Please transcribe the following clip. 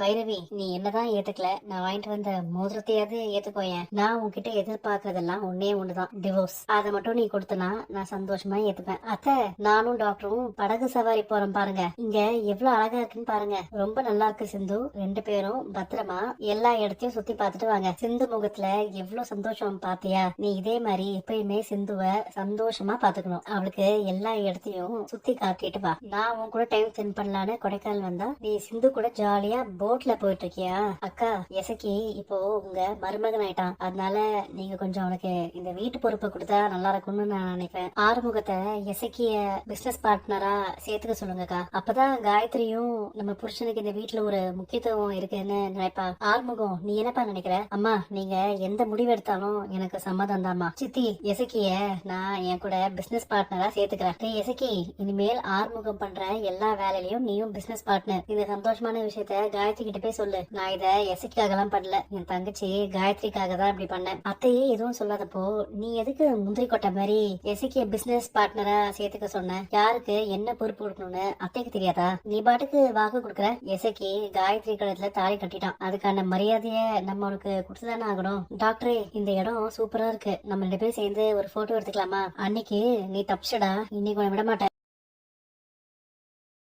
பைரவி நீ என்னதான் ஏத்துக்கல? நான் வாங்கிட்டு வந்த மோதிரத்தையாவது ஏத்துக்கோயேன். நான் உன்கிட்ட எதிர்பார்க்கறதெல்லாம் ஒன்னே ஒண்ணுதான். டிவோர்ஸ் அதை மட்டும் நீ கொடுத்தனா நான் சந்தோஷமா ஏத்துப்பேன். அத்தை நானும் டாக்டரும் படகு சவாரி போறோம் பாருங்க. இங்க எவ்வளவு அழகா இருக்குன்னு பாருங்க. ரொம்ப நல்லா இருக்கு சிந்து. ரெண்டு பேரும் பத்திரமா எல்லா இடத்தையும் சுத்தி பார்த்துட்டு வாங்க. சிந்து முகத்துல எவ்வளவு சந்தோஷம் பாத்தியா? நீ இதே மாதிரி எப்பயுமே சிந்துவ சந்தோஷமா பாத்துக்கணும் அவளுக்கு எல்லா இடத்தையும் சுத்தி காட்டிட்டு வா. நான் உன் கூட டைம் ஸ்பெண்ட் பண்ணலான்னு கொடைக்கானல் வந்தா நீ சிந்து கூட ஜாலியா போட்ல போயிட்டு இருக்கியா அக்கா எசக்கி இப்போ உங்க மருமகன் ஆயிட்டான் அதனால நீங்க கொஞ்சம் அவனுக்கு இந்த வீட்டு பொறுப்பை கொடுத்தா நல்லா இருக்கும்னு நான் நினைப்பேன். ஆறுமுகத்தை எசக்கிய பிசினஸ் பார்ட்னரா சேர்த்துக்க சொல்லுங்கக்கா. அப்பதான் காயத்ரியும் நம்ம புருஷனுக்கு இந்த வீட்டுல ஒரு முக்கியத்துவம் இருக்குன்னு நினைப்பா. ஆறுமுகம் நீ என்னப்பா நினைக்கிற? அம்மா நீங்க எந்த முடிவு எடுத்தாலும் எனக்கு சம்மதம் தான்மா. சித்தி எசக்கிய நான் என் கூட பிசினஸ் பார்ட்னரா சேர்த்துக்கிறேன். எசக்கி இனிமேல் ஆறுமுகம் பண்ற எல்லா வேலையிலயும் நீயும் பிசினஸ் பார்ட்னர் இந்த சந்தோஷமான விஷயத்த காயத்ரி கிட்ட போய் சொல்லு. நான் இதை எசைக்காக எல்லாம் பண்ணல. என் தங்கச்சி காயத்ரிக்காக தான் இப்படி பண்ணேன். அத்தையே எதுவும் சொல்லாதப்போ நீ எதுக்கு முந்திரி கொட்டை மாதிரி எசக்கிய பிசினஸ் பார்ட்னரா சேர்த்துக்க சொன்ன? யாருக்கு என்ன பொறுப்பு கொடுக்கணும்னு அத்தைக்கு தெரியாதா? நீ பாட்டுக்கு வாக்கு கொடுக்குற? எசைக்கு காயத்ரி கழுத்துல தாலி கட்டிட்டான். அதுக்கான மரியாதைய நம்ம அவனுக்கு கொடுத்துதானே ஆகணும். டாக்டரே இந்த இடம் சூப்பரா இருக்கு. நம்ம ரெண்டு பேரும் சேர்ந்து ஒரு போட்டோ எடுத்துக்கலாமா? அன்னைக்கு நீ தப்பிச்சடா. இன்னைக்கு உன்னை விட மாட்டேன்.